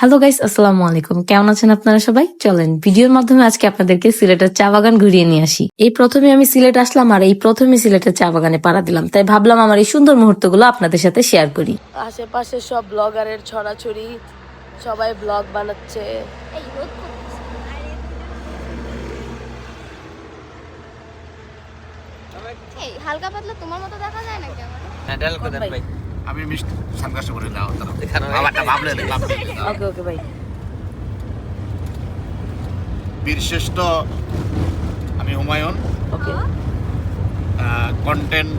Hello guys আসসালামু আলাইকুম কেমন আছেন আপনারা সবাই? চলেন ভিডিওর মাধ্যমে আজকে আপনাদেরকে সিলেটের চা বাগান ঘুরিয়ে নিয়ে আসি। এই প্রথমে আমি সিলেট আসলাম আর এই প্রথমে সিলেটের চা বাগানে পাড়া দিলাম। তাই ভাবলাম আমার এই সুন্দর মুহূর্তগুলো আপনাদের সাথে শেয়ার করি। আশেপাশে সব ব্লগারের ছড়াছড়ি সবাই ব্লগ বানাচ্ছে। হালকা পাতলা তোমার মতো দেখা যায় না ক্যামেরা হ্যাঁ ভাই। আমি মিষ্টি সানগ্লাস করে দাও তারা এখানে বাবাটা ভাবলে ভাবলে ওকে ওকে ভাই বীর শ্রেষ্ঠ আমি হুমায়ুন ওকে। কন্টেন্ট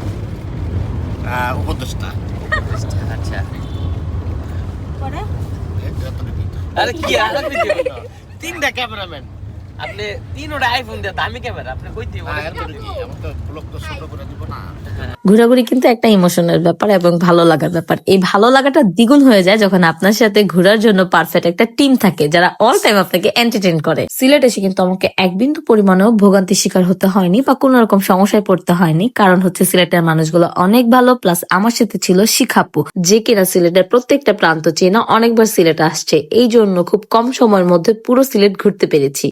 উপদেষ্টা। আচ্ছা। আরে কি আর তিনটা ক্যামেরাম্যান আপনি তিনটা আইফোন দিয়ে আমি ক্যামেরা আপনি কই দিব না। ঘোরাঘুরি কিন্তু একটা ইমোশনের ব্যাপার এবং ভালো লাগার ব্যাপার। এই ভালো লাগাটা দ্বিগুণ হয়ে যায় যখন আপনার সাথে ঘোরার জন্য পারফেক্ট একটা টিম থাকে যারা অল টাইম আপনাকে এন্টারটেইন করে। সিলেট এসে কিন্তু আমাকে এক বিন্দু পরিমাণেও ভোগান্তির শিকার হতে হয়নি বা কোনো রকম সমস্যায় পড়তে হয়নি। কারণ হচ্ছে সিলেটের মানুষগুলো অনেক ভালো প্লাস আমার সাথে ছিল শিখাপু যে কিনা সিলেটের প্রত্যেকটা প্রান্ত চেনা অনেকবার সিলেট আসছে। এই জন্য খুব কম সময়ের মধ্যে পুরো সিলেট ঘুরতে পেরেছি।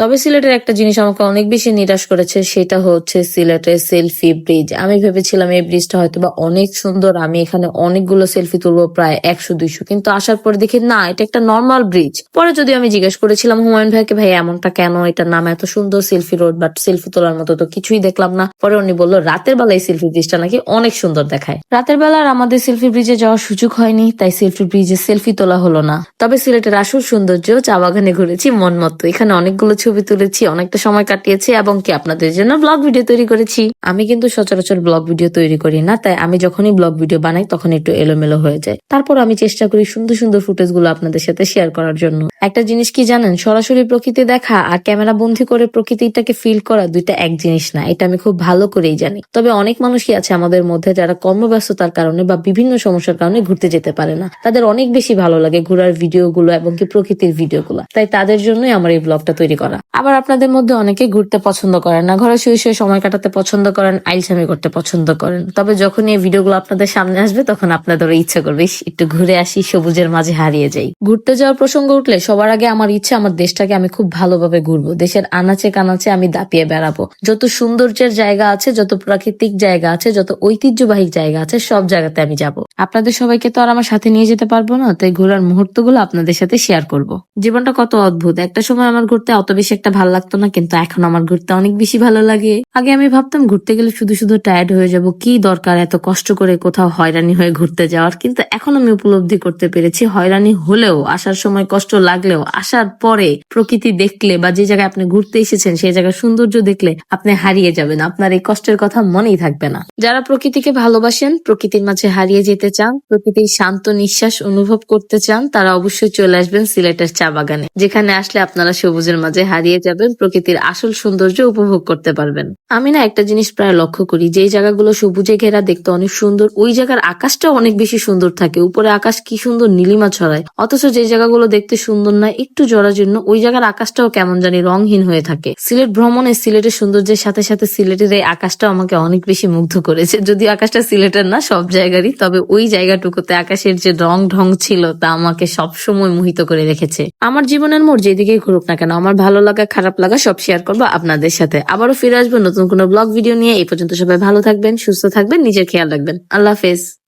তবে সিলেটের একটা জিনিস আমাকে অনেক বেশি নিরাশ করেছে, সেটা হচ্ছে সিলেটের সেলফি ব্রিজ। আমি ভেবেছিলাম এই ব্রিজটা হয়তো বা অনেক সুন্দর, আমি এখানে অনেকগুলো সেলফি তুলবো প্রায় একশো, দুইশো। কিন্তু আসার পরে দেখি, না, এটা একটা নর্মাল ব্রিজ পরে যদি আমি জিজ্ঞেস করেছিলাম, হুমায়ুন ভাইকে, ভাই, এমনটা কেন? এটার নাম এত সুন্দর সেলফি রোড বাট সেলফি তোলার মতো তো কিছুই দেখলাম না। পরে উনি বলল, রাতের বেলা এই সেলফি ব্রিজটা নাকি অনেক সুন্দর দেখায়। রাতের বেলা আর আমাদের সেলফি ব্রিজে যাওয়ার সুযোগ হয়নি, তাই সেলফি ব্রিজে সেলফি তোলা হলো না। তবে সিলেটের আসল সৌন্দর্য চা বাগানে ঘুরেছি মন মতো। এখানে অনেকগুলো ছবি তুলেছি, অনেকটা সময় কাটিয়েছি এবং কি আপনাদের জন্য ব্লগ ভিডিও তৈরি করেছি। আমি কিন্তু সচরাচর ব্লগ ভিডিও তৈরি করি না, তাই আমি যখনই ব্লগ ভিডিও বানাই তখন একটু এলোমেলো হয়ে যায়। তারপর আমি চেষ্টা করি সুন্দর সুন্দর ফুটেজগুলো আপনাদের সাথে শেয়ার করার জন্য। একটা জিনিস কি জানেন, সরাসরি প্রকৃতি দেখা আর ক্যামেরা বন্দি করে প্রকৃতিটাকে ফিল করা দুইটা এক জিনিস না, এটা আমি খুব ভালো করেই জানি। তবে অনেক মানুষই আছে আমাদের মধ্যে যারা কর্মব্যস্ততার কারণে বা বিভিন্ন সমস্যার কারণে ঘুরতে যেতে পারে না। তাদের অনেক বেশি ভালো লাগে ঘোরার ভিডিও গুলো এবং কি প্রকৃতির ভিডিও গুলো। তাই তাদের জন্যই আমার এই ব্লগটা তৈরি করা। আবার আপনাদের মধ্যে অনেকে ঘুরতে পছন্দ করেন না, ঘরে শুয়ে শুয়ে সময় কাটাতে পছন্দ করেন আইলসামি করতে পছন্দ করেন। তবে যখন এই ভিডিওগুলো আপনাদের সামনে আসবে, তখন আপনাদের ইচ্ছা করবে একটু ঘুরে আসি, সবুজের মাঝে হারিয়ে যাই। ঘুরতে যাওয়ার প্রসঙ্গ উঠলে সবার আগে আমার ইচ্ছা, আমার দেশটাকে আমি খুব ভালোভাবে ঘুরবো। দেশের আনাচে কানাচে আমি দাপিয়ে বেড়াবো। যত সৌন্দর্যের জায়গা আছে, যত প্রাকৃতিক জায়গা আছে, যত ঐতিহ্যবাহী জায়গা আছে, সব জায়গাতে আমি যাব। আপনাদের সবাইকে তো আর আমার সাথে নিয়ে যেতে পারব না, তাই ঘোরার মুহূর্তগুলো আপনাদের সাথে শেয়ার করব। জীবনটা কত অদ্ভুত। একটা সময় আমার ঘুরতে অত বেশি একটা ভালো লাগতো না, কিন্তু এখন আমার ঘুরতে অনেক বেশি ভালো লাগে। আগে আমি ভাবতাম ঘুরতে গেলে শুধু শুধু টায়ার্ড হয়ে যাব, কি দরকার এত কষ্ট করে কোথাও হয়রানি হয়ে ঘুরতে যাওয়ার? কিন্তু এখন আমি উপলব্ধি করতে পেরেছি, হয়রানি হলেও, আসার সময় কষ্ট লাগলেও, আসার পরে প্রকৃতি দেখলে বা যে জায়গায় আপনি ঘুরতে এসেছেন, সেই জায়গার সৌন্দর্য দেখলে আপনি হারিয়ে যাবেন, আপনার এই কষ্টের কথা মনেই থাকবে না। যারা প্রকৃতিকে ভালোবাসেন, প্রকৃতির মাঝে হারিয়ে যেতে চান, প্রকৃতির শান্ত নিঃশ্বাস অনুভব করতে চান, তারা অবশ্যই চলে আসবেন সিলেটের চা বাগানে, যেখানে আসলে আপনারা সবুজের মাঝে হারিয়ে যাবেন, প্রকৃতির আসল সৌন্দর্য উপভোগ করতে পারবেন। আমি না একটা জিনিস প্রায় লক্ষ্য করি যে জায়গাগুলো সবুজে ঘেরা দেখতে অনেক সুন্দর, ওই জায়গার আকাশটাও অনেক বেশি সুন্দর থাকে। উপরে আকাশ কি সুন্দর নীলিমা ছড়ায়, অথচ যে জায়গাগুলো দেখতে সুন্দর না, একটু জরাজীর্ণ, ওই জায়গার আকাশটাও কেমন জানি রংহীন হয়ে থাকে। সিলেট ভ্রমণে সিলেটের সৌন্দর্যের সাথে সাথে সিলেটের এই আকাশটাও আমাকে অনেক বেশি মুগ্ধ করেছে। যদি আকাশটা সিলেটের না সব জায়গারই, তবে ওই জায়গাটুকুতে আকাশের যে রং ঢং ছিল, তা আমাকে সবসময় মোহিত করে রেখেছে। আমার জীবনের মোড় যেদিকেই ঘুরুক না কেন, আমার ভালো লাগা, খারাপ লাগা সব শেয়ার করব আপনাদের সাথে। আবারও ফিরে আসব নতুন কোনো ব্লগ ভিডিও নিয়ে। এই পর্যন্ত সবাই ভালো থাকবেন, সুস্থ থাকবেন, নিজের খেয়াল রাখবেন। আল্লাহ হাফেজ।